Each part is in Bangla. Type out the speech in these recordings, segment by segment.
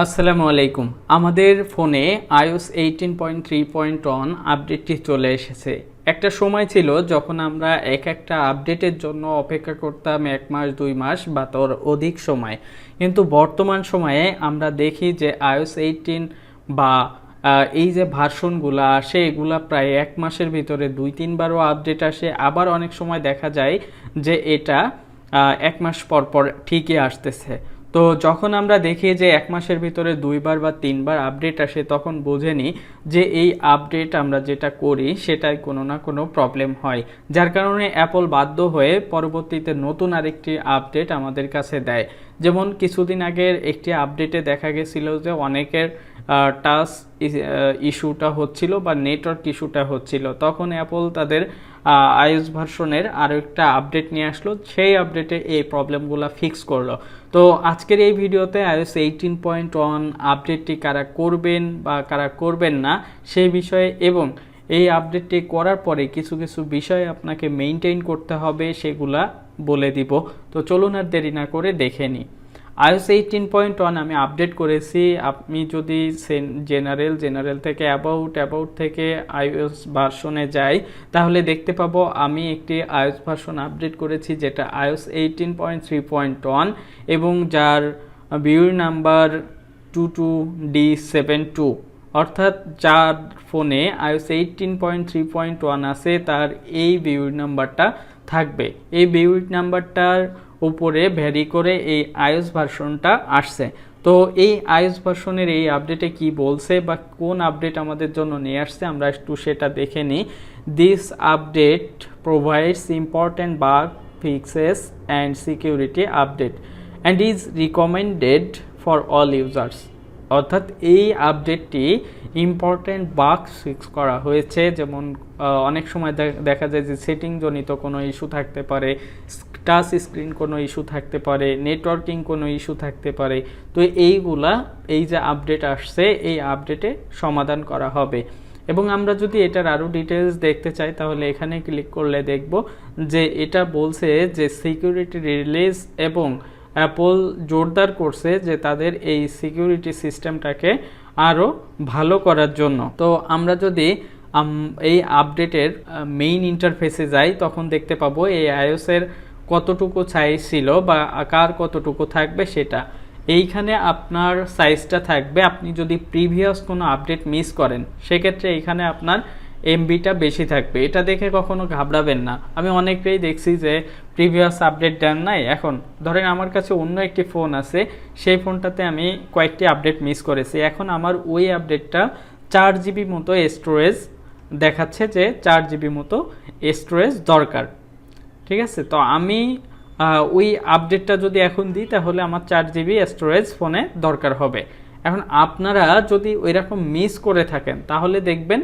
আসসালামু আলাইকুম। আমাদের ফোনে iOS eighteen point three point one আপডেটটি চলে এসেছে। একটা সময় ছিল যখন আমরা এক একটা আপডেটের জন্য অপেক্ষা করতাম এক মাস, দুই মাস বা তোর অধিক সময়। কিন্তু বর্তমান সময়ে আমরা দেখি যে আইওস এইটিন বা এই যে ভার্সনগুলো আসে, এগুলা প্রায় এক মাসের ভিতরে দুই, তিনবারও আপডেট আসে। আবার অনেক সময় দেখা যায় যে এটা এক মাস পর পর ঠিকই আসতেছে। তো যখন আমরা দেখি যে এক মাসের ভিতরে দুইবার বা তিনবার আপডেট আসে, তখন বোঝে নিই যে এই আপডেট আমরা যেটা করি, সেটাই কোনো না কোনো প্রবলেম হয়। যার কারণে অ্যাপল বাধ্য হয়ে পরবর্তীতে নতুন আরেকটি আপডেট আমাদের কাছে দেয়। যেমন কিছুদিন আগের একটি আপডেটে দেখা গেছিল যে অনেকের টাচ ইস্যুটা হচ্ছিল বা নেটওয়ার্ক ইস্যুটা হচ্ছিল। তখন অ্যাপল তাদের আইএস ভার্সনের আরও একটা আপডেট নিয়ে আসলো। সেই আপডেটে এই প্রবলেমগুলো ফিক্স করল। তো আজকের এই ভিডিওতে আইএস এইটিন পয়েন্ট ওয়ান আপডেটটি কারা করবেন বা কারা করবেন না সেই বিষয়ে এবং এই আপডেটটি করার পরে কিছু কিছু বিষয় আপনাকে মেনটেন করতে হবে, সেগুলা বলে দিব। তো চলুন আর দেরি না করে দেখে নিই। আইওস এইটিন পয়েন্ট ওয়ান আমি আপডেট করেছি। আপনি যদি জেনারেল জেনারেল থেকে অ্যাবাউট অ্যাবাউট থেকে আইওএস ভার্সনে যাই, তাহলে দেখতে পাবো আমি একটি আইওএস ভার্সন আপডেট করেছি, যেটা iOS eighteen point three point one এবং যার view number two two D seven two অর্থাৎ যার ফোনে iOS eighteen point three point one আছে, তার এই বিউড নাম্বারটা থাকবে। এই বিউড নাম্বারটার উপরে ভ্যারি করে এই আইওস ভার্সনটা আসছে। তো এই আইওস ভার্সনের এই আপডেটে কি বলছে বা কোন আপডেট আমাদের জন্য নিয়ে আসছে, আমরা একটু সেটা দেখে নিই। This update provides important bug fixes and security update and is recommended for all users অর্থাৎ এই আপডেটটি ইম্পর্ট্যান্ট বাগ ফিক্স করা হয়েছে। যেমন অনেক সময় দেখা যায় যে সেটিং জনিত কোনো ইস্যু থাকতে পারে টাচ স্ক্রিন কোনো ইস্যু থাকতে পারে নেটওয়ার্কিং কোনো ইস্যু থাকতে পারে। তো এইগুলা, এই যে আপডেট আসছে, এই আপডেটে সমাধান করা হবে। এবং আমরা যদি এটার আরও ডিটেলস দেখতে চাই, তাহলে এখানে ক্লিক করলে দেখব যে এটা বলছে যে সিকিউরিটি রিলিজ এবং অ্যাপল জোরদার করছে যে তাদের এই সিকিউরিটি সিস্টেমটাকে আরও ভালো করার জন্য। তো আমরা যদি এই আপডেটের মেইন ইন্টারফেসে যাই, তখন দেখতে পাবো এই আইওসের কতটুকু সাইজ ছিল বা আকার কতটুকু থাকবে সেটা। এইখানে আপনার সাইজটা থাকবে। আপনি যদি প্রিভিয়াস কোনো আপডেট মিস করেন, সেক্ষেত্রে এইখানে আপনার এমবিটা বেশি থাকবে। এটা দেখে কখনো ঘাবড়াবেন না। আমি অনেককেই দেখছি যে প্রিভিয়াস আপডেট দেন নাই। এখন ধরেন আমার কাছে অন্য একটি ফোন আছে। সেই ফোনটাতে আমি কয়েকটি আপডেট মিস করেছি। এখন আমার ওই আপডেটটা চার জিবি মতো স্টোরেজ দেখাচ্ছে যে চার জিবি মতো স্টোরেজ দরকার। ঠিক আছে? তো আমি ওই আপডেটটা যদি এখন দিই, তাহলে আমার চার জিবি স্টোরেজ ফোনে দরকার হবে। এখন আপনারা যদি ওই রকম মিস করে থাকেন, তাহলে দেখবেন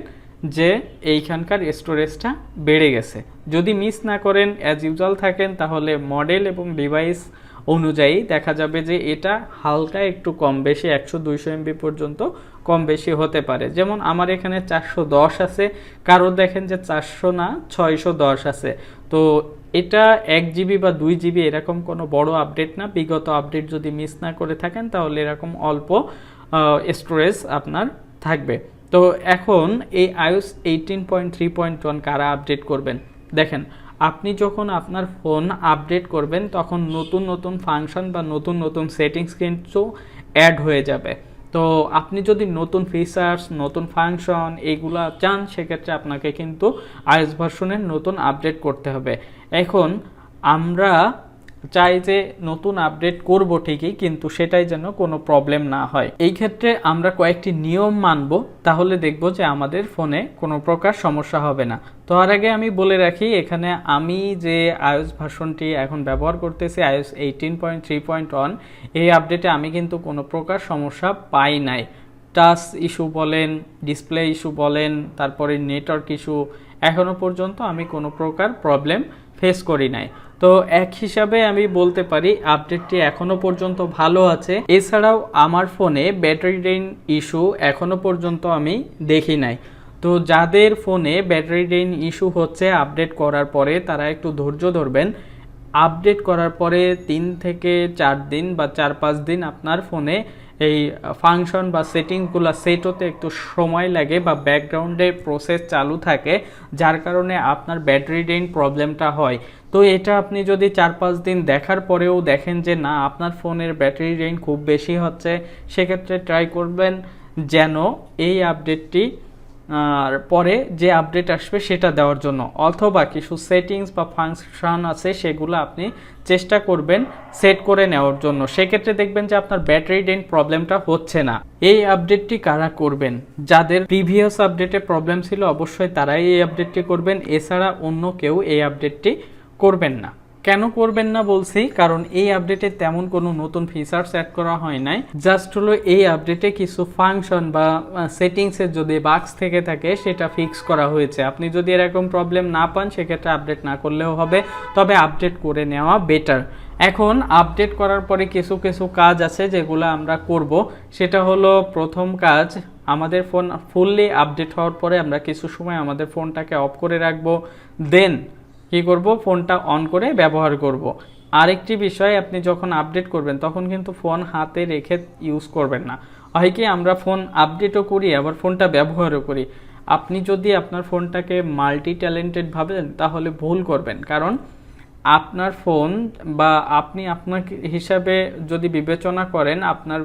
যে এইখানকার স্টোরেজটা বেড়ে গেছে। যদি মিস না করেন অ্যাজ ইউজুয়াল থাকেন, তাহলে মডেল এবং ডিভাইস অনুযায়ী দেখা যাবে যে এটা হালকা একটু কম বেশি, একশো দুইশো এমবি পর্যন্ত কম বেশি হতে পারে। যেমন আমার এখানে চারশো দশ আছে কারও দেখেন যে চারশো না, ছয়শো দশ আছে। তো এটা এক জিবি বা দুই জিবি এরকম কোনো বড় আপডেট না। বিগত আপডেট যদি মিস না করে থাকেন, তাহলে এরকম অল্প স্টোরেজ আপনার থাকবে। তো এখন এই iOS eighteen point three point one কারা আপডেট করবেন? দেখেন, আপনি যখন আপনার ফোন আপডেট করবেন, তখন নতুন নতুন ফাংশন বা নতুন নতুন সেটিংস কিন্তু অ্যাড হয়ে যাবে। তো আপনি যদি নতুন ফিচার্স নতুন ফাংশন এইগুলা চান, সেক্ষেত্রে আপনাকে কিন্তু আইএস ভার্সনের নতুন আপডেট করতে হবে। এখন আমরা চাই যে নতুন আপডেট করব ঠিকই, কিন্তু সেটাই যেন কোনো প্রবলেম না হয়। এই ক্ষেত্রে আমরা কয়েকটি নিয়ম মানব, তাহলে দেখব যে আমাদের ফোনে কোনো প্রকার সমস্যা হবে না। তো আর আগে আমি বলে রাখি, এখানে আমি যে আইওস ভার্সনটি এখন ব্যবহার করতেছি iOS eighteen point three point one এই আপডেটে আমি কিন্তু কোনো প্রকার সমস্যা পাই নাই। টাচ ইস্যু বলেন ডিসপ্লে ইস্যু বলেন, তারপরে নেটওয়ার্ক ইস্যু এখনও পর্যন্ত আমি কোনো প্রকার প্রবলেম ফেস করি নাই। তো এক হিসাবে আমি বলতে পারি আপডেটটি এখনও পর্যন্ত ভালো আছে। এছাড়াও আমার ফোনে ব্যাটারি ড্রেন ইস্যু এখনও পর্যন্ত আমি দেখি নাই। তো যাদের ফোনে ব্যাটারি ড্রেন ইস্যু হচ্ছে আপডেট করার পরে তারা একটু ধৈর্য ধরবেন। আপডেট করার পরে তিন থেকে চার দিন বা চার পাঁচ দিন আপনার ফোনে এই ফাংশন বা সেটিংসগুলো সেট হতে একটু সময় লাগে বা ব্যাকগ্রাউন্ডে প্রসেস চালু থাকে, যার কারণে আপনার ব্যাটারি ড্রেন প্রবলেমটা হয়। তো এটা আপনি যদি চার পাঁচ দিন দেখার পরেও দেখেন যে না, আপনার ফোনের ব্যাটারি ড্রেন খুব বেশি হচ্ছে, সেক্ষেত্রে ট্রাই করবেন যেন এই আপডেটটি আর পরে যে আপডেট আসবে সেটা দেওয়ার জন্য। অথবা কিছু সেটিংস বা ফাংশন আছে, সেগুলো আপনি চেষ্টা করবেন সেট করে নেওয়ার জন্য। সেক্ষেত্রে দেখবেন যে আপনার ব্যাটারি ড্রেন প্রবলেমটা হচ্ছে না। এই আপডেটটি কারা করবেন? যাদের প্রিভিয়াস আপডেটে প্রবলেম ছিল, অবশ্যই তারাই এই আপডেটটি করবেন। এছাড়া অন্য কেউ এই আপডেটটি করবেন না। কেন করবেন না বলছি, কারণ এই আপডেটে তেমন কোনো নতুন ফিচার্স অ্যাড করা হয় নাই। জাস্ট হলো এই আপডেটে কিছু ফাংশন বা সেটিংসের যদি বাক্স থেকে থাকে, সেটা ফিক্স করা হয়েছে। আপনি যদি এরকম প্রবলেম না পান, সেক্ষেত্রে আপডেট না করলেও হবে, তবে আপডেট করে নেওয়া বেটার এখন আপডেট করার পরে কিছু কিছু কাজ আছে যেগুলো আমরা করব। সেটা হলো প্রথম কাজ, আমাদের ফোন ফুললি আপডেট হওয়ার পরে আমরা কিছু সময় আমাদের ফোনটাকে অফ করে রাখব। দেন কি করব? ফোনটা অন করে ব্যবহার করব। আরেকটি বিষয়, আপনি যখন আপডেট করবেন, তখন কিন্তু ফোন হাতে রেখে ইউজ করবেন না। হয় কি, আমরা ফোন আপডেটও করি, আবার ফোনটা ব্যবহারও করি। আপনি যদি আপনার ফোনটাকে মাল্টি ট্যালেন্টেড ভাবেন, তাহলে ভুল করবেন। কারণ আপনার ফোন বা আপনি আপনার হিসাবে যদি বিবেচনা করেন, আপনার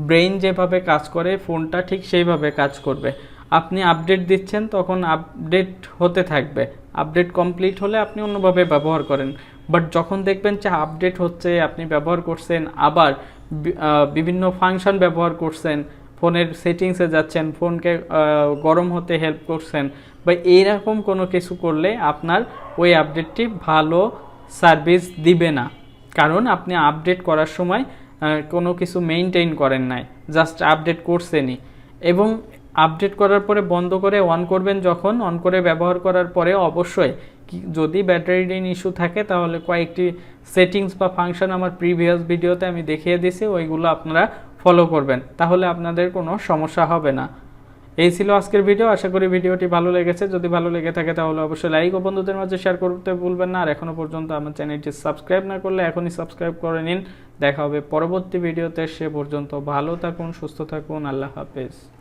ব্রেইন যেভাবে কাজ করে, ফোনটা ঠিক সেইভাবে কাজ করবে। আপনি আপডেট দিচ্ছেন, তখন আপডেট হতে থাকবে। আপডেট কমপ্লিট হলে আপনি অন্যভাবে ব্যবহার করেন। বাট যখন দেখবেন যে আপডেট হচ্ছে, আপনি ব্যবহার করছেন, আবার বিভিন্ন ফাংশন ব্যবহার করছেন, ফোনের সেটিংসে যাচ্ছেন, ফোনকে গরম হতে হেল্প করছেন, বা এইরকম কোনো কিছু করলে আপনার ওই আপডেটটি ভালো সার্ভিস দিবে না। কারণ আপনি আপডেট করার সময় কোনো কিছু মেনটেন করেন নাই জাস্ট আপডেট করছেনই। এবং আপডেট করার পরে বন্ধ করে অন করবেন যখন, অন করে ব্যবহার করার পরে অবশ্যই। যদি ব্যাটারি ড্রেন ইস্যু থাকে তাহলে কয়েকটি সেটিংস বা ফাংশন আমার প্রিভিয়াস ভিডিওতে আমি দেখিয়ে দিছি ওইগুলো আপনারা ফলো করবেন। তাহলে আপনাদের কোনো সমস্যা হবে না। এই ছিল আজকের ভিডিও আশা করি ভিডিওটি ভালো লেগেছে। যদি ভালো লেগে থাকে তাহলে অবশ্যই লাইক ও বন্ধুদের মাঝে শেয়ার করতে ভুলবেন না। আর এখনও পর্যন্ত আমার চ্যানেলটি সাবস্ক্রাইব না করলে এখনই সাবস্ক্রাইব করে নিন। দেখা হবে পরবর্তী ভিডিওতে সে পর্যন্ত ভালো থাকুন, সুস্থ থাকুন। আল্লাহ হাফেজ।